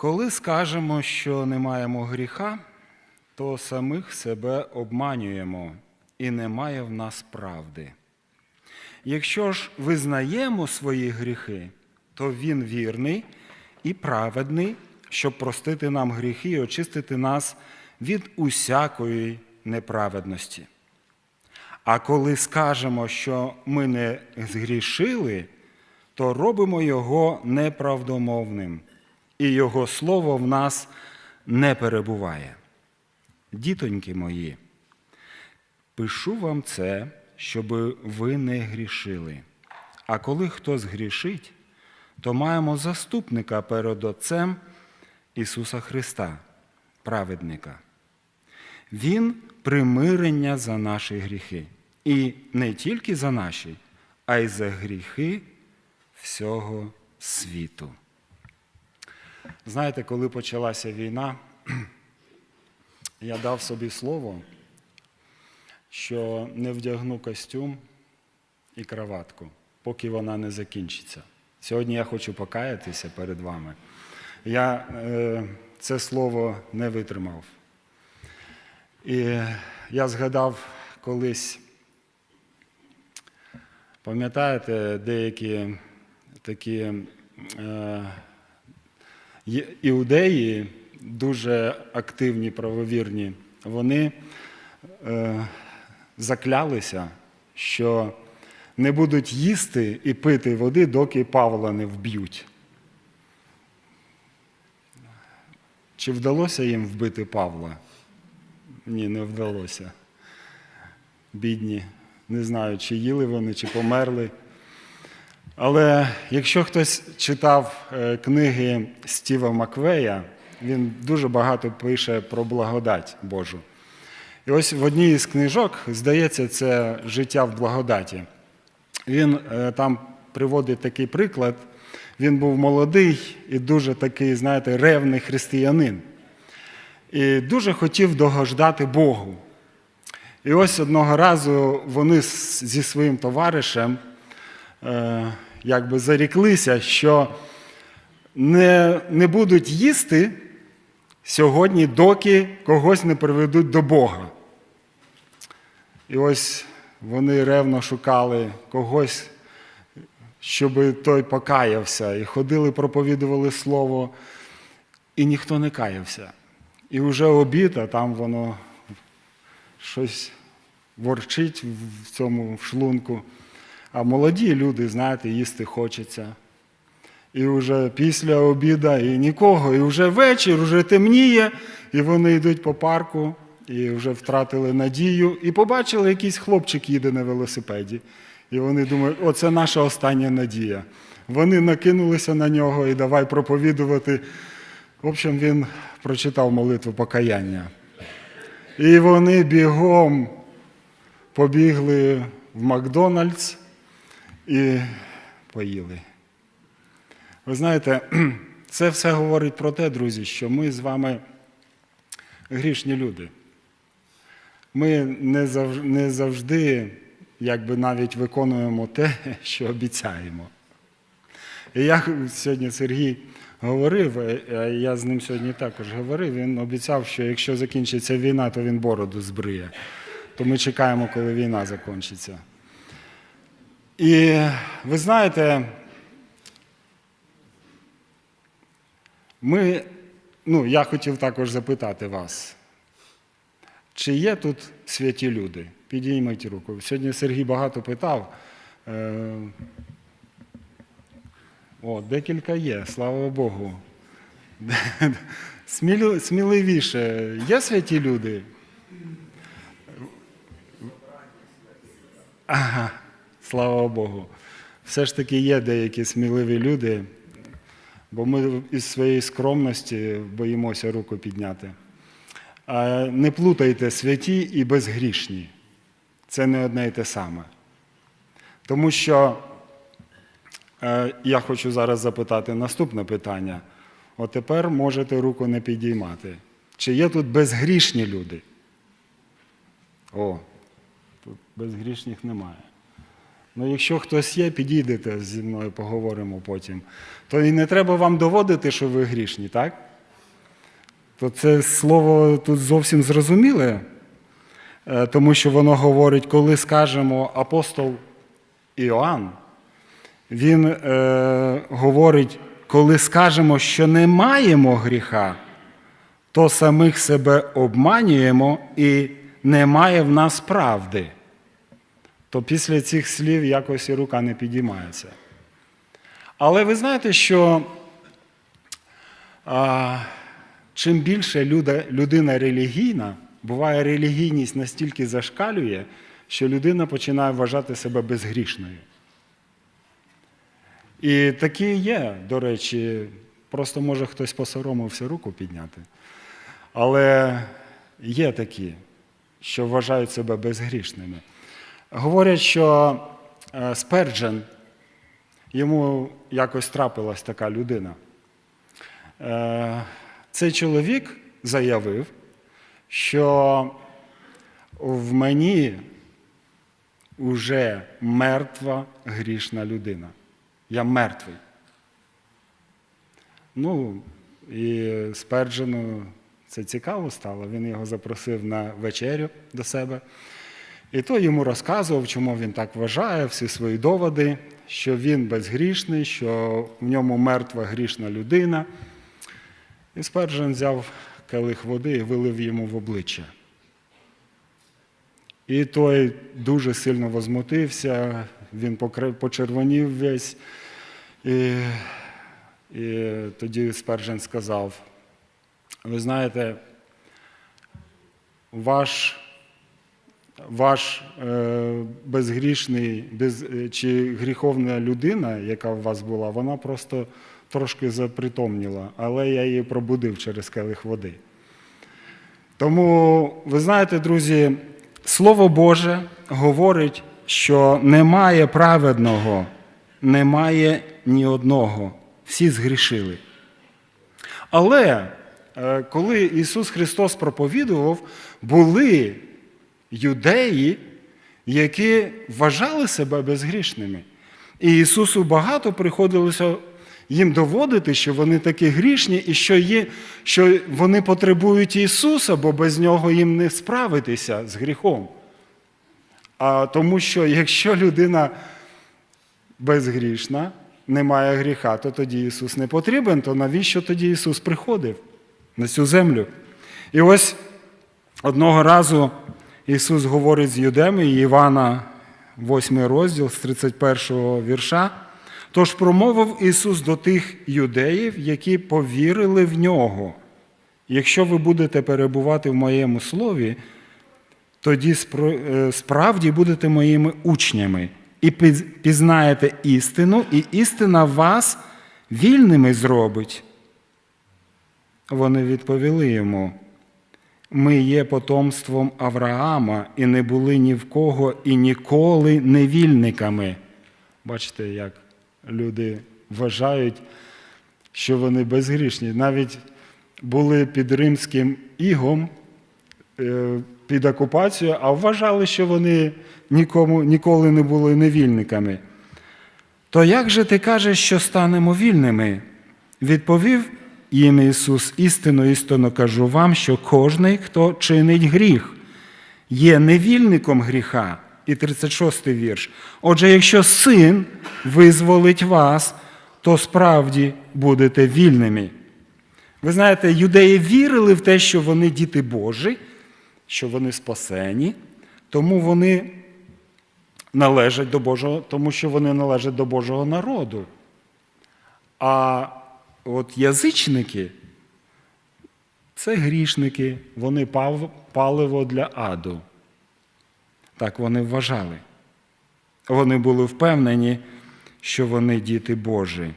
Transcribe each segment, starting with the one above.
Коли скажемо, що не маємо гріха, то самих себе обманюємо і немає в нас правди. Якщо ж визнаємо свої гріхи, то Він вірний і праведний, щоб простити нам гріхи і очистити нас від усякої неправедності. А коли скажемо, що ми не згрішили, то робимо його неправдомовним, і Його слово в нас не перебуває. Дітоньки мої, пишу вам це, щоб ви не грішили. А коли хтось грішить, то маємо заступника перед Отцем Ісуса Христа, праведника. Він примирення за наші гріхи. І не тільки за наші, а й за гріхи всього світу. Знаєте, коли почалася війна, я дав собі слово, що не вдягну костюм і краватку, поки вона не закінчиться. Сьогодні я хочу покаятися перед вами. Я е, це слово не витримав. І я згадав колись, пам'ятаєте, деякі такі е, іудеї, дуже активні, правовірні, вони е, заклялися, що не будуть їсти і пити води, доки Павла не вб'ють. Чи вдалося їм вбити Павла? Ні, не вдалося. Бідні. Не знаю, чи їли вони, чи померли. Але якщо хтось читав е, книги Стіва Маквея, він дуже багато пише про благодать Божу. І ось в одній із книжок, здається, це життя в благодаті. Він е, там приводить такий приклад. Він був молодий і дуже такий, знаєте, ревний християнин. І дуже хотів догождати Богу. І ось одного разу вони зі своїм товаришем е, якби заріклися, що не, не будуть їсти сьогодні, доки когось не приведуть до Бога. І ось вони ревно шукали когось, щоб той покаявся, і ходили, проповідували слово, і ніхто не каявся. І вже обід, а там воно щось ворчить в цьому шлунку. А молоді люди, знаєте, їсти хочеться. І вже після обіда і нікого, і вже вечір, вже темніє, і вони йдуть по парку, і вже втратили надію, і побачили, якийсь хлопчик їде на велосипеді. І вони думають, о, це наша остання надія. Вони накинулися на нього і давай проповідувати. В общем, він прочитав молитву покаяння. І вони бігом побігли в Макдональдс і поїли. Ви знаєте, це все говорить про те, друзі, що ми з вами грішні люди. Ми не завжди, якби навіть виконуємо те, що обіцяємо. І як сьогодні Сергій говорив, е, е, я з ним сьогодні також говорив, він обіцяв, що якщо закінчиться війна, то він бороду збриє. То ми чекаємо, коли війна закінчиться. І ви знаєте, ми, ну, я хотів також запитати вас, чи є тут святі люди? Підійміть руку. Сьогодні Сергій багато питав. Е, О, декілька є, слава Богу. Сміливіше. Є святі люди? Ага, слава Богу. Все ж таки є деякі сміливі люди, бо ми із своєї скромності боїмося руку підняти. Не плутайте святі і безгрішні. Це не одне і те саме. Тому що е, я хочу зараз запитати наступне питання. От тепер можете руку не підіймати. Чи є тут безгрішні люди? О, тут безгрішних немає. Ну, якщо хтось є, підійдете зі мною, поговоримо потім. То і не треба вам доводити, що ви грішні, так? то це слово тут зовсім зрозуміле, е, тому що воно говорить, коли скажемо апостол Іоанн, він е, говорить, коли скажемо, що не маємо гріха, то самих себе обманюємо і немає в нас правди. То після цих слів якось і рука не підіймається. Але ви знаєте, що а, чим більше люда, людина релігійна, буває релігійність настільки зашкалює, що людина починає вважати себе безгрішною. І такі є, до речі, просто може хтось посоромився руку підняти. Але є такі, що вважають себе безгрішними. Говорять, що е, Сперджен, йому якось трапилась така людина. Е, Цей чоловік заявив, що в мені вже мертва грішна людина. Я мертвий. Ну, і Сперджену це цікаво стало. Він його запросив на вечерю до себе. І той йому розказував, чому він так вважає, всі свої доводи, що він безгрішний, що в ньому мертва грішна людина. І Сперджен взяв келих води і вилив йому в обличчя. І той дуже сильно возмутився, він почервонів весь. І, і тоді Спержен сказав: ви знаєте, ваш, ваш е, безгрішний без, е, чи гріховна людина, яка у вас була, вона просто трошки запритомніла, але я її пробудив через келих води. Тому, ви знаєте, друзі, Слово Боже говорить, що немає праведного, немає ні одного. Всі згрішили. Але е, коли Ісус Христос проповідував, були юдеї, які вважали себе безгрішними. І Ісусу багато приходилося їм доводити, що вони такі грішні і що, є, що вони потребують Ісуса, бо без нього їм не справитися з гріхом. А тому що якщо людина безгрішна, не має гріха, то тоді Ісус не потрібен, то навіщо тоді Ісус приходив на цю землю? І ось одного разу Ісус говорить з юдеми, Івана, 8 розділ з 31 вірша. Тож промовив Ісус до тих юдеїв, які повірили в нього. Якщо ви будете перебувати в моєму слові, тоді е, справді будете моїми учнями і пізнаєте істину, і істина вас вільними зробить. Вони відповіли йому: ми є потомством Авраама і не були ні в кого і ніколи невільниками. Бачите, як люди вважають, що вони безгрішні. Навіть були під римським ігом, е, під окупацією, а вважали, що вони нікому, ніколи не були невільниками. То як же ти кажеш, що станемо вільними? Відповів їм Ісус, істинно, істинно кажу вам, що кожний, хто чинить гріх, є невільником гріха. І 36 вірш. Отже, якщо син визволить вас, то справді будете вільними. Ви знаєте, юдеї вірили в те, що вони діти Божі, що вони спасені, тому вони належать до Божого, тому що вони належать до Божого народу. А от язичники це грішники, вони паливо для аду. Так вони вважали. Вони були впевнені, що вони діти Божі.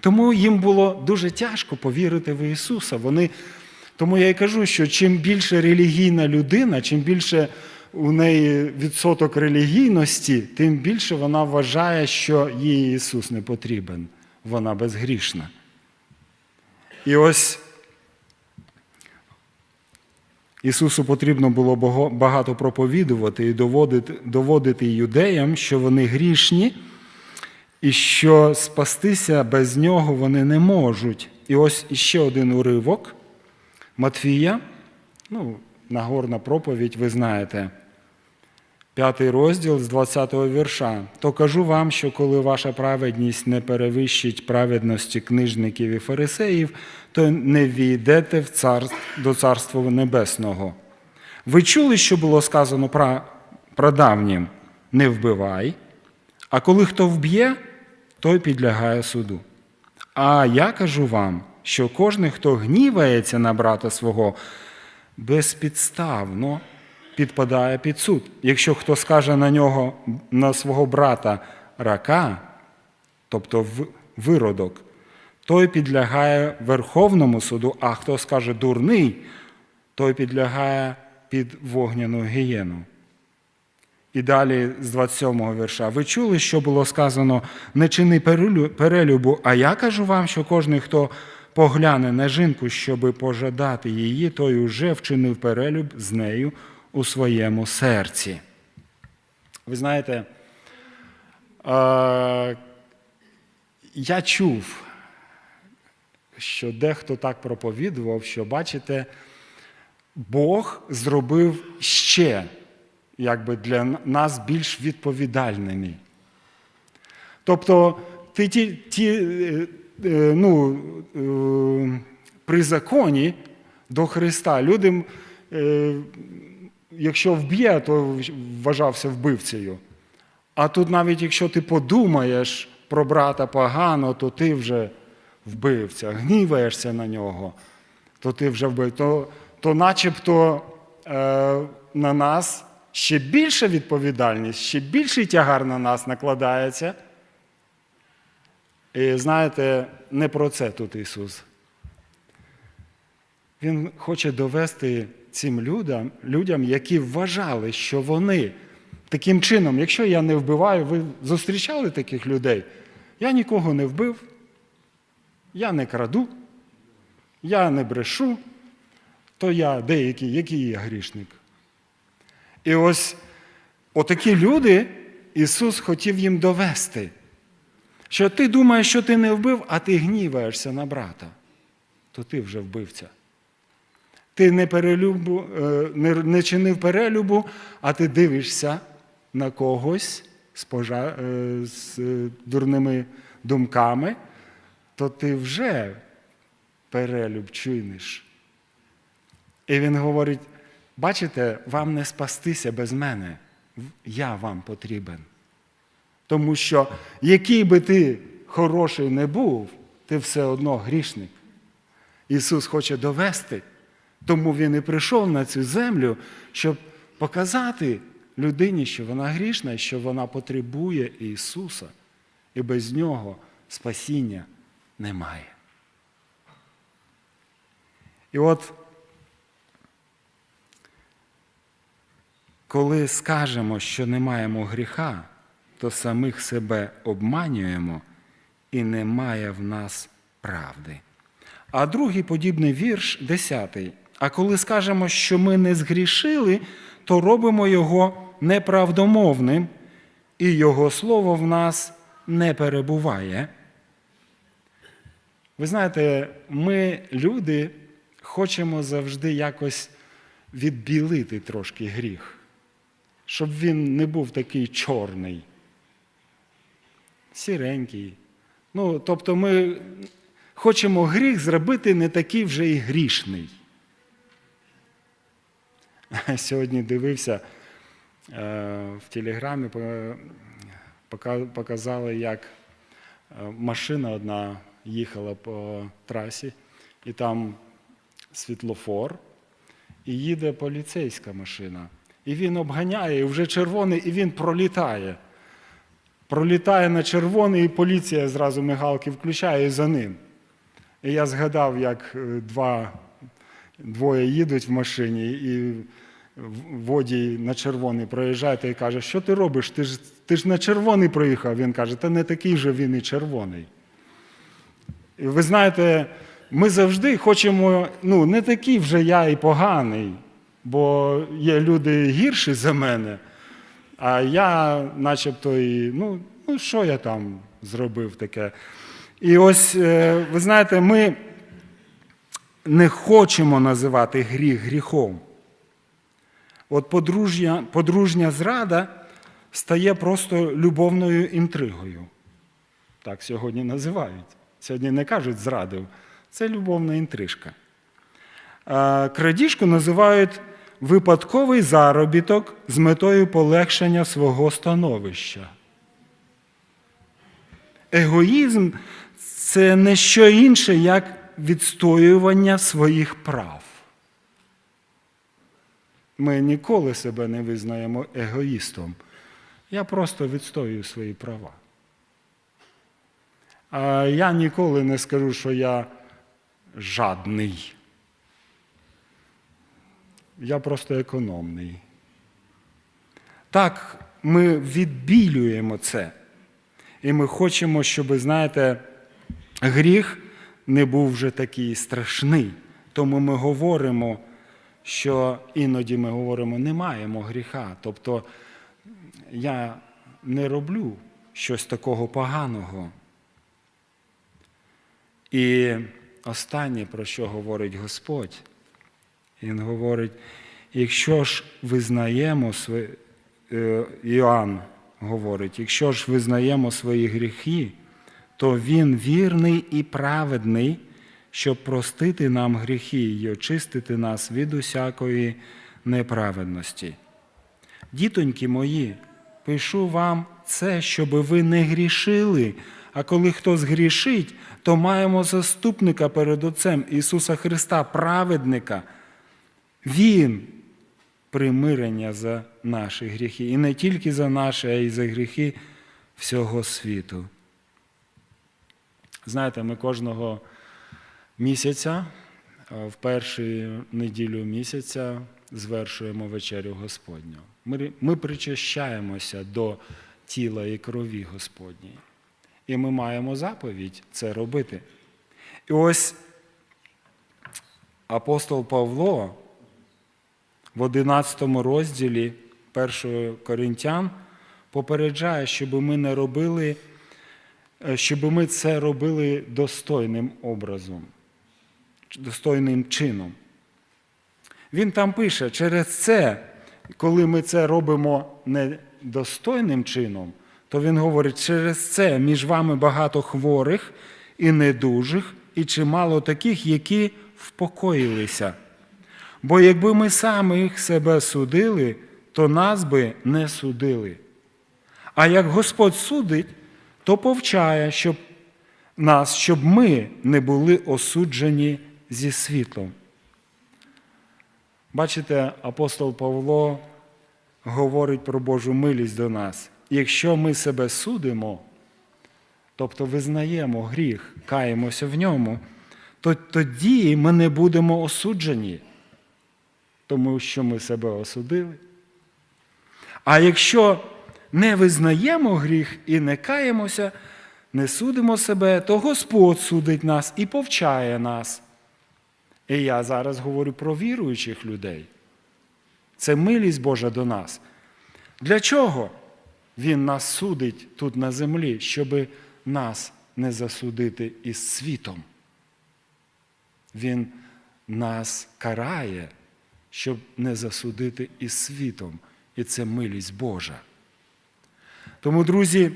Тому їм було дуже тяжко повірити в Ісуса. Вони, тому я і кажу, що чим більше релігійна людина, чим більше у неї відсоток релігійності, тим більше вона вважає, що їй Ісус не потрібен. Вона безгрішна. І ось Ісусу потрібно було багато проповідувати і доводити, доводити юдеям, що вони грішні, і що спастися без нього вони не можуть. І ось іще один уривок Матвія, ну, Нагорна проповідь, ви знаєте, п'ятий розділ з 20-го вірша. То кажу вам, що коли ваша праведність не перевищить праведності книжників і фарисеїв, то не війдете в царств, до Царства Небесного. Ви чули, що було сказано про, про давнім не вбивай, а коли хто вб'є, той підлягає суду. А я кажу вам, що кожен, хто гнівається на брата свого, безпідставно підпадає під суд. Якщо хто скаже на нього, на свого брата рака, тобто виродок, той підлягає Верховному суду, а хто скаже дурний, той підлягає під вогняну гієну. І далі з 27-го вірша. Ви чули, що було сказано: не чини перелюбу, а я кажу вам, що кожен, хто погляне на жінку, щоби пожадати її, той уже вчинив перелюб з нею у своєму серці. Ви знаєте, я чув, що дехто так проповідував, що бачите, Бог зробив ще якби для нас більш відповідальними. Тобто, ти ті, ті е, е, ну, е, при законі до Христа людям, якщо вб'є, то вважався вбивцею. А тут навіть якщо ти подумаєш про брата погано, то ти вже вбивця, гніваєшся на нього, то ти вже вбив. То, то начебто е, на нас ще більша відповідальність, ще більший тягар на нас накладається. І знаєте, не про це тут Ісус. Він хоче довести цим людям, людям, які вважали, що вони таким чином, якщо я не вбиваю, ви зустрічали таких людей? Я нікого не вбив, я не краду, я не брешу, то я деякий, який я грішник. І ось отакі люди Ісус хотів їм довести, що ти думаєш, що ти не вбив, а ти гніваєшся на брата, то ти вже вбивця. Ти не, перелюбу, е, не, не чинив перелюбу, а ти дивишся на когось з, пожа, е, з дурними думками, то ти вже перелюб чиниш. І він говорить: бачите, вам не спастися без мене, я вам потрібен. Тому що який би ти хороший не був, ти все одно грішник. Ісус хоче довести, тому Він і прийшов на цю землю, щоб показати людині, що вона грішна, що вона потребує Ісуса, і без Нього спасіння немає. І от коли скажемо, що не маємо гріха, то самих себе обманюємо і немає в нас правди. А другий подібний вірш, десятий. А коли скажемо, що ми не згрішили, то робимо його неправдомовним, і його слово в нас не перебуває. Ви знаєте, ми, люди, хочемо завжди якось відбілити трошки гріх, щоб він не був такий чорний, сіренький. Ну, тобто ми хочемо гріх зробити не такий вже і грішний. Сьогодні дивився е, в телеграмі, показали, як е, машина одна їхала по трасі, і там світлофор, і їде поліцейська машина. І він обганяє, і вже червоний, і він пролітає. Пролітає на червоний, і поліція зразу мигалки включає і за ним. І я згадав, як е, два, двоє їдуть в машині, і водій на червоний проїжджає та й каже, що ти робиш? Ти ж, ти ж на червоний проїхав. Він каже, та не такий же він і червоний. І ви знаєте, ми завжди хочемо, ну, не такий вже я і поганий, бо є люди гірші за мене, а я начебто і, ну, ну що я там зробив таке. І ось, е, ви знаєте, ми не хочемо називати гріх гріхом. От подружня, подружня зрада стає просто любовною інтригою. Так сьогодні називають. Сьогодні не кажуть зрадив, це любовна інтрижка. Крадіжку називають випадковий заробіток з метою полегшення свого становища. Егоїзм це не що інше, як відстоювання своїх прав. Ми ніколи себе не визнаємо егоїстом. Я просто відстоюю свої права. А я ніколи не скажу, що я жадний. Я просто економний. Так, ми відбілюємо це. І ми хочемо, щоб, знаєте, гріх не був вже такий страшний. Тому ми говоримо, що іноді ми говоримо, не маємо гріха. Тобто я не роблю щось такого поганого. І останнє, про що говорить Господь, Він говорить, якщо ж визнаємо е, Іоанн говорить, якщо ж визнаємо свої гріхи, то Він вірний і праведний, щоб простити нам гріхи і очистити нас від усякої неправедності. Дітоньки мої, пишу вам це, щоб ви не грішили. А коли хто згрішить, то маємо заступника перед Отцем Ісуса Христа, праведника. Він примирення за наші гріхи. І не тільки за наші, а й за гріхи всього світу. Знаєте, ми кожного місяця, в першу неділю місяця, звершуємо вечерю Господню. Ми, ми причащаємося до тіла і крові Господньої. І ми маємо заповідь це робити. І ось апостол Павло в 11 розділі 1 Коринтян попереджає, щоб ми не робили, щоб ми це робили достойним образом, достойним чином. Він там пише, через це, коли ми це робимо недостойним чином, то він говорить, через це між вами багато хворих і недужих, і чимало таких, які впокоїлися. Бо якби ми самих себе судили, то нас би не судили. А як Господь судить, то повчає щоб нас, щоб ми не були осуджені зі світлом. Бачите, апостол Павло говорить про Божу милість до нас. Якщо ми себе судимо, тобто визнаємо гріх, каємося в ньому, то тоді ми не будемо осуджені, тому що ми себе осудили. А якщо не визнаємо гріх і не каємося, не судимо себе, то Господь судить нас і повчає нас. І я зараз говорю про віруючих людей. Це милість Божа до нас. Для чого Він нас судить тут на землі, щоб нас не засудити із світом? Він нас карає, щоб не засудити із світом. І це милість Божа. Тому, друзі,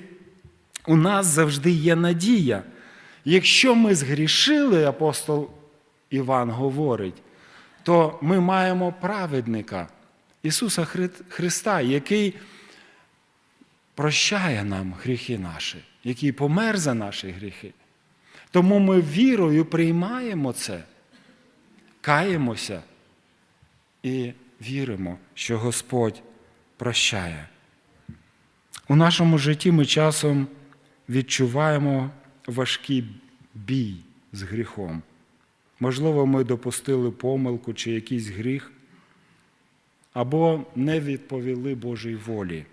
у нас завжди є надія. Якщо ми згрішили, апостол Іван говорить, то ми маємо праведника Ісуса Христа, який прощає нам гріхи наші, який помер за наші гріхи. Тому ми вірою приймаємо це, каємося і віримо, що Господь прощає. У нашому житті ми часом відчуваємо важкий бій з гріхом. Можливо, ми допустили помилку чи якийсь гріх, або не відповіли Божій волі.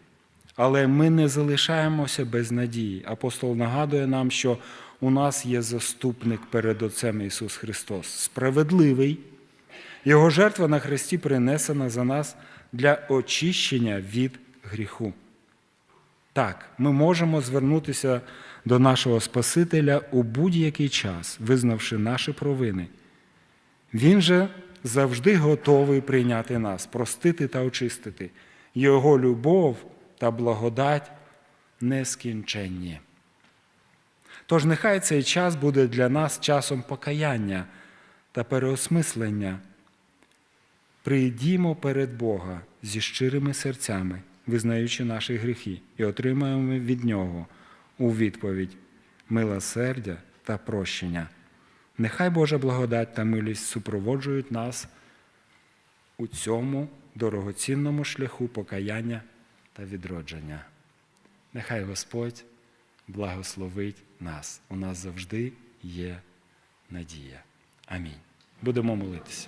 Але ми не залишаємося без надії. Апостол нагадує нам, що у нас є заступник перед Отцем Ісус Христос, справедливий. Його жертва на Христі принесена за нас для очищення від гріху. Так, ми можемо звернутися до нашого Спасителя у будь-який час, визнавши наші провини. Він же завжди готовий прийняти нас, простити та очистити. Його любов та благодать нескінченні. Тож нехай цей час буде для нас часом покаяння та переосмислення. Прийдімо перед Бога зі щирими серцями, визнаючи наші гріхи, і отримаємо від Нього у відповідь милосердя та прощення. Нехай Божа благодать та милість супроводжують нас у цьому дорогоцінному шляху покаяння та відродження. Нехай Господь благословить нас. У нас завжди є надія. Амінь. Будемо молитися.